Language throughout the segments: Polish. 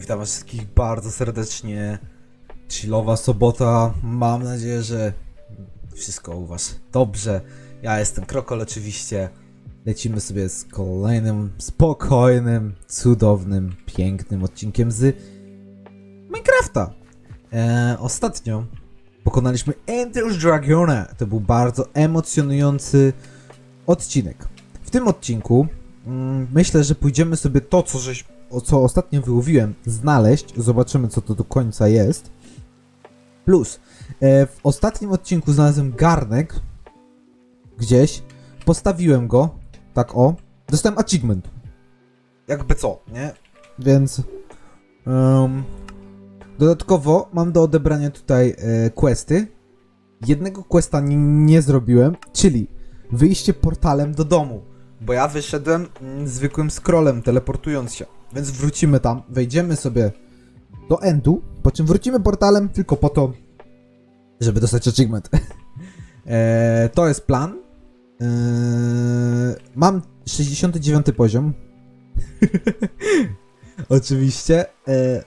Witam was wszystkich bardzo serdecznie. Chillowa sobota. Mam nadzieję, że wszystko u was dobrze. Ja jestem Krokol oczywiście. Lecimy sobie z kolejnym spokojnym, cudownym, pięknym odcinkiem z Minecrafta. E, ostatnio pokonaliśmy Ender's Dragona. To był bardzo emocjonujący odcinek. W tym odcinku mm, myślę, że pójdziemy sobie to, co, żeś, co ostatnio wyłowiłem, znaleźć. Zobaczymy, co to do końca jest. Plus, e, w ostatnim odcinku znalazłem garnek gdzieś. Postawiłem go, tak o. Dostałem achievement. Jakby co, nie? Więc. em, dodatkowo mam do odebrania tutaj e, questy. Jednego questa nie, nie zrobiłem, czyli wyjście portalem do domu. Bo ja wyszedłem mm, zwykłym scrollem, teleportując się. Więc wrócimy tam, wejdziemy sobie do endu, po czym wrócimy portalem tylko po to, żeby dostać achievement. eee, to jest plan. Eee, mam 69 poziom. Oczywiście. Eee,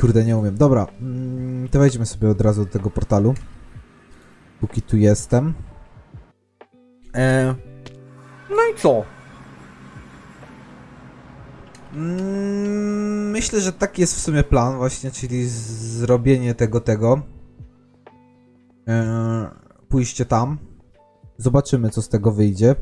kurde, nie umiem. Dobra, mm, to wejdźmy sobie od razu do tego portalu. Póki tu jestem. Eee, no i co? Mm, Myślę, że taki jest w sumie plan właśnie, czyli zrobienie tego, tego. Eee, pójście tam. Zobaczymy, co z tego wyjdzie.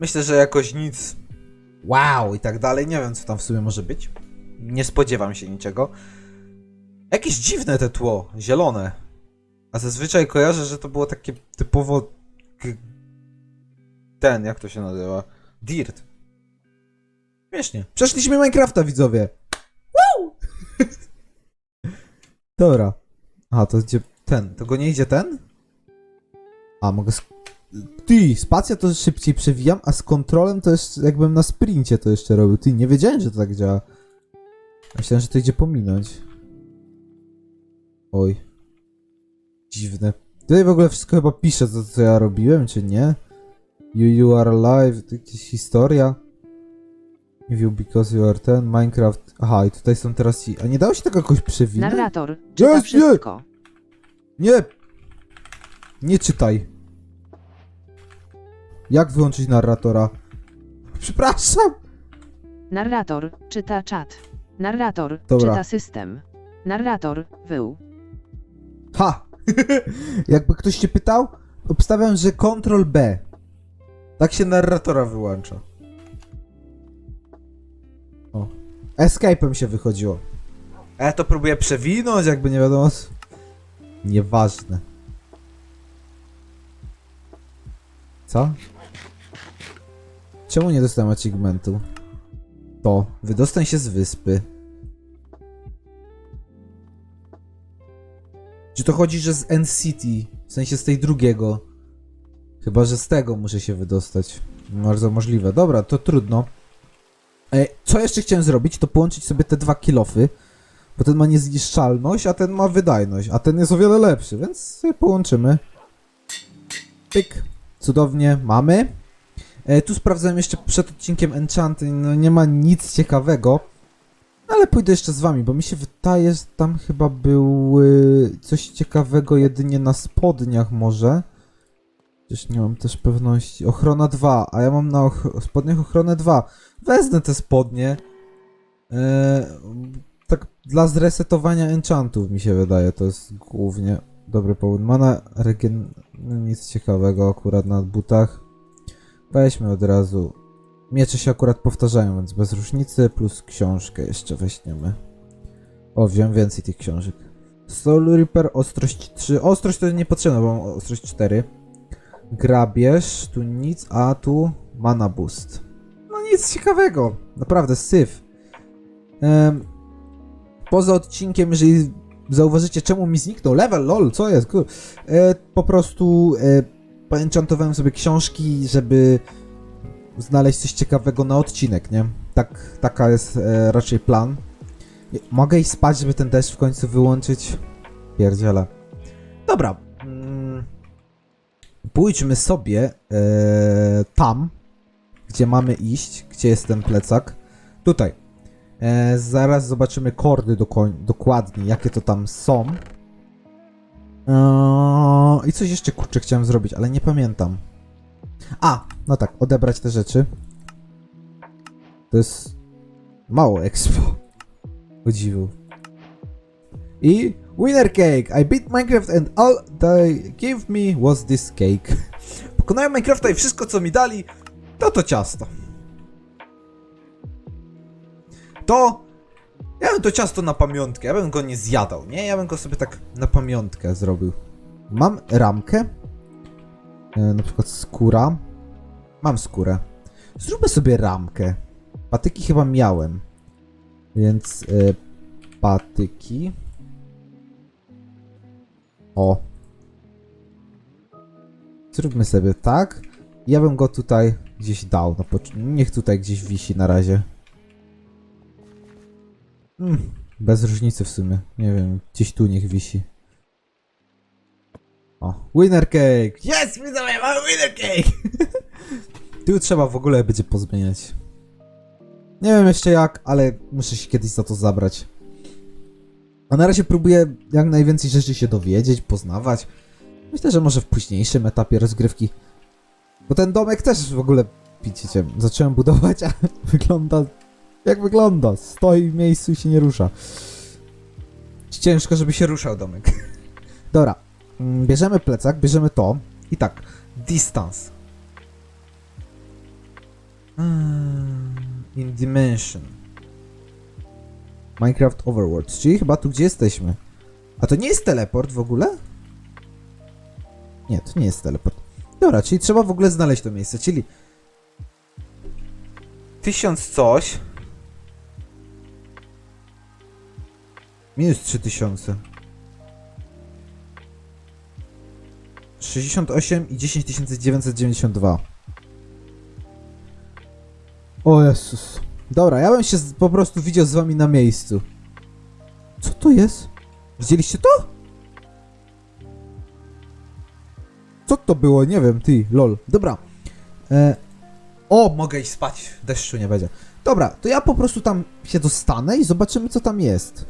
Myślę, że jakoś nic wow i tak dalej. Nie wiem, co tam w sumie może być. Nie spodziewam się niczego. Jakieś dziwne te tło, zielone. A zazwyczaj kojarzę, że to było takie typowo... Ten, jak to się nazywa? Dirt. Śmiesznie. Przeszliśmy Minecrafta, widzowie. Woo! Dobra. A, to gdzie ten? To go nie idzie ten? A, mogę sk- Ty, spacja to szybciej przewijam, a z kontrolem to jest jakbym na sprincie to jeszcze robił. Ty, nie wiedziałem, że to tak działa. Myślałem, że to idzie pominąć. Oj. Dziwne. Tutaj w ogóle wszystko chyba pisze, co, co ja robiłem, czy nie? You, you are alive, to jakaś historia. You because you are ten, Minecraft. Aha, i tutaj są teraz ci. A nie dało się tego jakoś przewinąć? Narrator czyta Jest, nie. wszystko. Nie! Nie czytaj. Jak wyłączyć narratora? Przepraszam! Narrator czyta czat. Narrator Dobra. czyta system. Narrator wył. Ha! Jakby ktoś się pytał, obstawiam, że Ctrl B. Tak się narratora wyłącza. Escape'em się wychodziło. A ja to próbuję przewinąć, jakby nie wiadomo. Nieważne. Co? Czemu nie dostałem achievementu? To. Wydostań się z wyspy. Czy to chodzi, że z NCT? W sensie z tej drugiego. Chyba, że z tego muszę się wydostać. Bardzo możliwe. Dobra, to trudno. E, co jeszcze chciałem zrobić, to połączyć sobie te dwa kilofy. Bo ten ma niezniszczalność, a ten ma wydajność. A ten jest o wiele lepszy, więc połączymy. Pyk. Cudownie, mamy. E, tu sprawdzałem jeszcze przed odcinkiem Enchanty, no nie ma nic ciekawego. Ale pójdę jeszcze z wami, bo mi się wydaje, że tam chyba był coś ciekawego jedynie na spodniach może. Przecież nie mam też pewności. Ochrona 2, a ja mam na och- spodniach ochronę 2. Wezmę te spodnie. E, tak dla zresetowania enchantów mi się wydaje, to jest głównie dobry powód. Mana regen... Nic ciekawego akurat na butach. Weźmy od razu Miecze się akurat powtarzają, więc bez różnicy, plus książkę jeszcze weźmiemy. O, wziąłem więcej tych książek. Soul Reaper, ostrość 3. Ostrość to nie potrzebna, bo mam ostrość 4. Grabież, tu nic, a tu mana boost. No nic ciekawego, naprawdę, syf. Em, poza odcinkiem, jeżeli zauważycie, czemu mi zniknął level, lol, co jest. E, po prostu e, poenchantowałem sobie książki, żeby znaleźć coś ciekawego na odcinek, nie? Tak, taka jest e, raczej plan. Mogę iść spać, żeby ten deszcz w końcu wyłączyć? Pierdziele. Dobra. Pójdźmy sobie e, tam, gdzie mamy iść, gdzie jest ten plecak. Tutaj. E, zaraz zobaczymy kordy dokoń- dokładnie, jakie to tam są. Eee, I coś jeszcze kurczę chciałem zrobić, ale nie pamiętam. A, no tak, odebrać te rzeczy. To jest mało expo. O. I winner cake! I beat Minecraft and all they gave me was this cake. Pokonałem Minecrafta i wszystko co mi dali to to ciasto. To ja bym to ciasto na pamiątkę, ja bym go nie zjadał, nie? Ja bym go sobie tak na pamiątkę zrobił. Mam ramkę. E, na przykład skóra. Mam skórę. Zróbmy sobie ramkę. Patyki chyba miałem. Więc e, patyki. O. Zróbmy sobie tak. Ja bym go tutaj gdzieś dał. Pocz- Niech tutaj gdzieś wisi na razie. Mm, bez różnicy w sumie. Nie wiem, gdzieś tu niech wisi. O, winner cake! Yes, widzowie, mamy winner cake! tu trzeba w ogóle będzie pozmieniać. Nie wiem jeszcze jak, ale muszę się kiedyś za to zabrać. A na razie próbuję jak najwięcej rzeczy się dowiedzieć, poznawać. Myślę, że może w późniejszym etapie rozgrywki. Bo ten domek też w ogóle, widzicie, zacząłem budować, a wygląda jak wygląda. Stoi w miejscu i się nie rusza. Ciężko, żeby się ruszał domek. Dobra, mm, bierzemy plecak, bierzemy to i tak, distance. Mm, In dimension. Minecraft Overworld, czyli chyba tu, gdzie jesteśmy. A to nie jest teleport w ogóle? Nie, to nie jest teleport. Dobra, czyli trzeba w ogóle znaleźć to miejsce, czyli... Tysiąc coś. Minus 3000. 68 i 10992. O Jezus. Dobra, ja bym się po prostu widział z wami na miejscu. Co to jest? Widzieliście to? Co to było? Nie wiem, ty, lol. Dobra. E, o, mogę iść spać. Deszczu nie będzie. Dobra, to ja po prostu tam się dostanę i zobaczymy, co tam jest.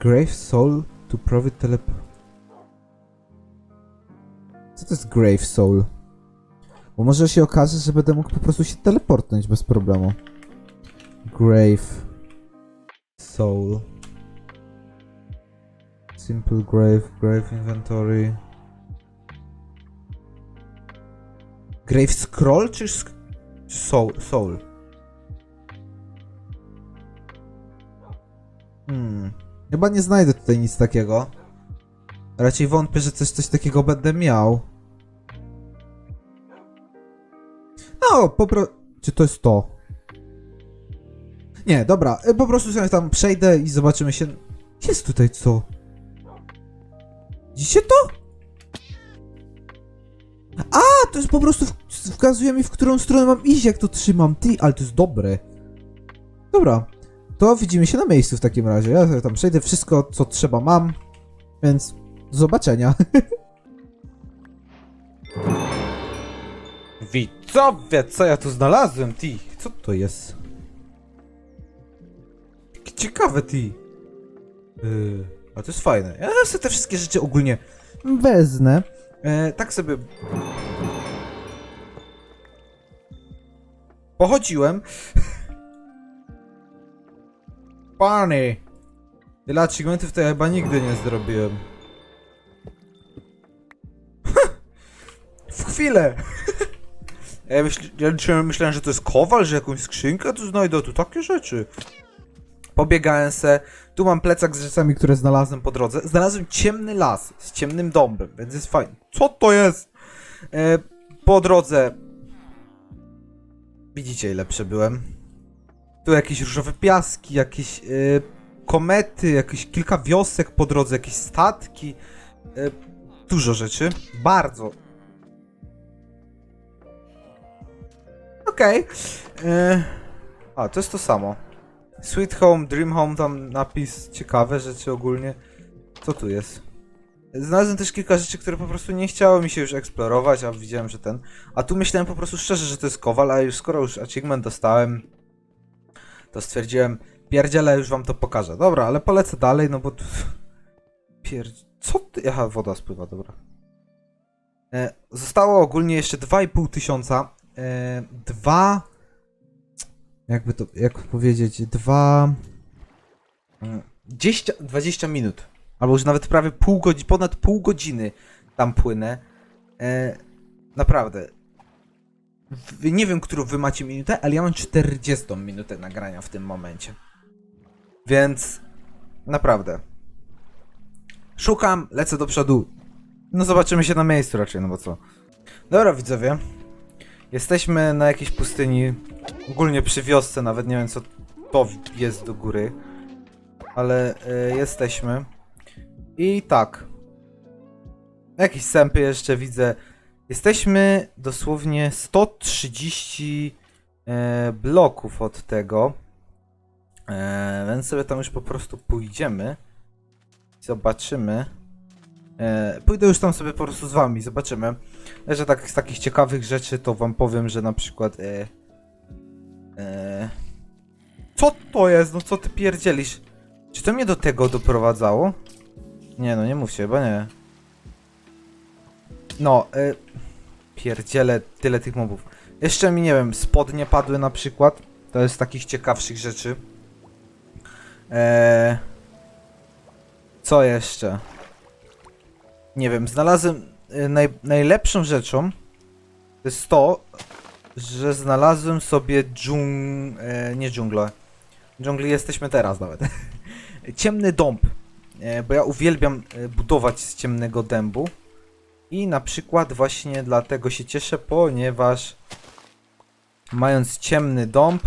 Grave Soul to Private Telep... Co to jest Grave Soul? Bo może się okaże, że będę mógł po prostu się teleportnąć bez problemu. Grave Soul Simple Grave, Grave Inventory Grave Scroll czy Soul? Soul? Hmm. Chyba nie znajdę tutaj nic takiego. Raczej wątpię, że coś, coś takiego będę miał. No, po pro... Czy to jest to? Nie, dobra, y, po prostu sobie tam przejdę i zobaczymy się... Jest tutaj co? Widzicie to? A, to jest po prostu... Wskazuje mi, w którą stronę mam iść, jak to trzymam. Ty, ale to jest dobre. Dobra, to widzimy się na miejscu w takim razie. Ja sobie tam przejdę, wszystko co trzeba mam, więc do zobaczenia. Widzowie, co ja tu znalazłem, ty? Co to jest? Ciekawe, ty. Yy, a to jest fajne. Ja sobie te wszystkie rzeczy ogólnie wezmę. E, tak sobie... Pochodziłem. Pany! Tyle achievementów to ja chyba nigdy nie zrobiłem. w chwilę! Ja, myśl, ja myślałem, że to jest kowal, że jakąś skrzynkę tu znajdę, tu takie rzeczy. Pobiegałem se, tu mam plecak z rzeczami, które znalazłem po drodze. Znalazłem ciemny las z ciemnym dąbem, więc jest fajnie. Co to jest? E, po drodze... Widzicie ile przebyłem. Tu jakieś różowe piaski, jakieś y, komety, jakieś kilka wiosek po drodze, jakieś statki. Y, dużo rzeczy. Bardzo. Okej. Y, a, to jest to samo. Sweet Home, Dream Home, tam napis ciekawe rzeczy ogólnie. Co tu jest? Znalazłem też kilka rzeczy, które po prostu nie chciało mi się już eksplorować, a widziałem, że ten. A tu myślałem po prostu szczerze, że to jest kowal, a już skoro już achievement dostałem, to stwierdziłem, pierdziele, już wam to pokażę. Dobra, ale polecę dalej, no bo... tu-. Co ty... Aha, woda spływa, dobra. E, zostało ogólnie jeszcze 2,5 tysiąca. E, dwa... Jakby to... Jak powiedzieć? Dwa... mm, 10, 20 minut. Albo już nawet prawie pół godziny, ponad pół godziny tam płynę. E, naprawdę. W, nie wiem, którą wy macie minutę, ale ja mam 40 minutę nagrania w tym momencie. Więc naprawdę. Szukam, lecę do przodu. No zobaczymy się na miejscu raczej, no bo co. Dobra widzowie. Jesteśmy na jakiejś pustyni. Ogólnie przy wiosce, nawet nie wiem co to jest do góry. Ale y, jesteśmy. I tak. Jakieś sępy jeszcze widzę. Jesteśmy dosłownie 130 e, bloków od tego. E, więc sobie tam już po prostu pójdziemy. Zobaczymy. E, pójdę już tam sobie po prostu z wami, zobaczymy. Że tak z takich ciekawych rzeczy to wam powiem, że na przykład. E, e, co to jest? No co ty pierdzielisz? Czy to mnie do tego doprowadzało? Nie no, nie mówcie, chyba nie. No, y, pierdziele, tyle tych mobów. Jeszcze mi, nie wiem, spodnie padły na przykład. To jest z takich ciekawszych rzeczy. Eee, co jeszcze? Nie wiem, znalazłem... Y, naj, najlepszą rzeczą jest to, że znalazłem sobie dżung... E, nie dżunglę. Dżungli jesteśmy teraz nawet. Ciemny dąb. E, bo ja uwielbiam e, budować z ciemnego dębu. I na przykład właśnie dlatego się cieszę, ponieważ mając ciemny dąb,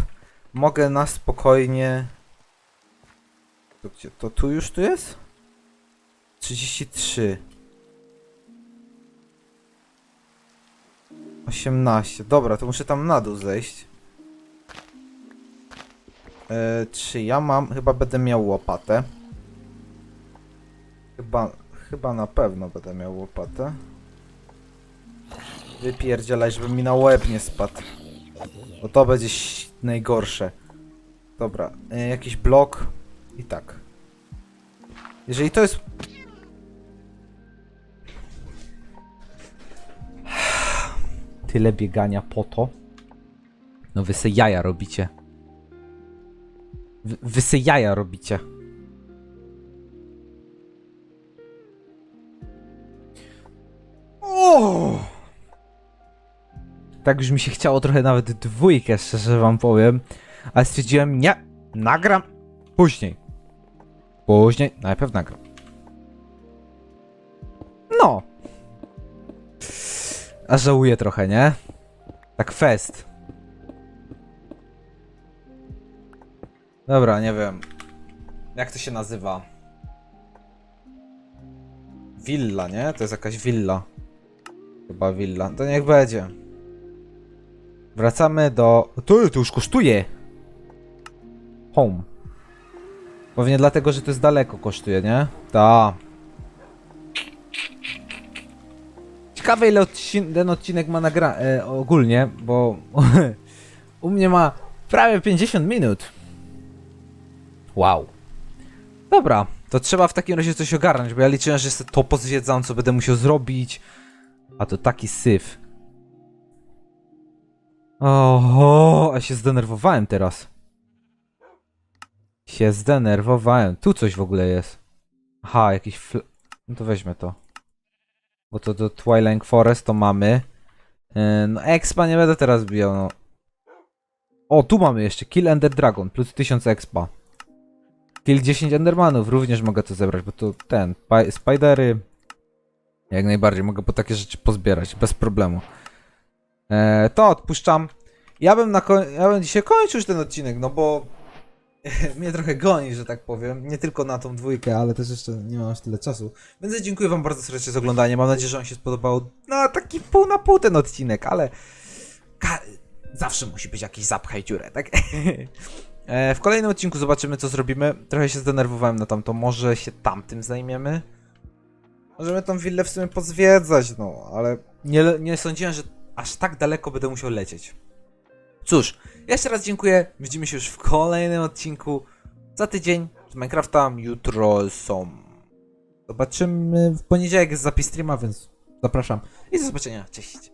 mogę na spokojnie. To, gdzie, to tu już tu jest? 33. 18. Dobra, to muszę tam na dół zejść. E, czy ja mam. Chyba będę miał łopatę. Chyba, chyba na pewno będę miał łopatę. Wypierdzielaj, żeby mi na łeb nie spadł. Bo to będzie najgorsze. Dobra, y, jakiś blok i tak. Jeżeli to jest... Tyle biegania po to. No wy se jaja robicie. Wy, wy se jaja robicie. O! Tak już mi się chciało trochę nawet dwójkę, szczerze wam powiem. Ale stwierdziłem, nie, nagram później. Później, najpierw nagram. A żałuję trochę, nie? Tak fest. Dobra, nie wiem. Jak to się nazywa? Willa, nie? To jest jakaś willa. Chyba willa. To niech będzie. Wracamy do... Tu, to już kosztuje! Home. Pewnie dlatego, że to jest daleko kosztuje, nie? Ta. Ciekawe ile odcin ten odcinek ma nagra... E, ogólnie, bo u mnie ma prawie 50 minut. Wow. Dobra, to trzeba w takim razie coś ogarnąć, bo ja liczyłem, że sobie to pozwiedzam, co będę musiał zrobić. A to taki syf. Oho, a się zdenerwowałem teraz. Się zdenerwowałem. Tu coś w ogóle jest. Aha, jakiś fl... No to weźmy to. Bo to do Twilight Forest to mamy. Yy, no expa nie będę teraz bijał, no. O, tu mamy jeszcze. Kill Ender Dragon, plus 1000 expa. Kill 10 Endermanów, również mogę to zebrać, bo to ten, spidery. Jak najbardziej, mogę po takie rzeczy pozbierać, bez problemu. E, to odpuszczam. Ja bym, na ja bym dzisiaj kończył już ten odcinek, no bo mnie trochę goni, że tak powiem. Nie tylko na tą dwójkę, ale też jeszcze nie mam aż tyle czasu. Więc dziękuję wam bardzo serdecznie za oglądanie. Mam nadzieję, że wam się spodobał. No, taki pół na pół ten odcinek, ale... Zawsze musi być jakiś zapchaj dziurę, tak? E, w kolejnym odcinku zobaczymy, co zrobimy. Trochę się zdenerwowałem na tamto. Może się tamtym zajmiemy? Możemy tą willę w sumie pozwiedzać, no, ale nie, nie sądziłem, że aż tak daleko będę musiał lecieć. Cóż, jeszcze raz dziękuję. Widzimy się już w kolejnym odcinku. Za tydzień z Minecrafta. Jutro są. Zobaczymy. W poniedziałek jest zapis streama, więc zapraszam. I do zobaczenia. Cześć.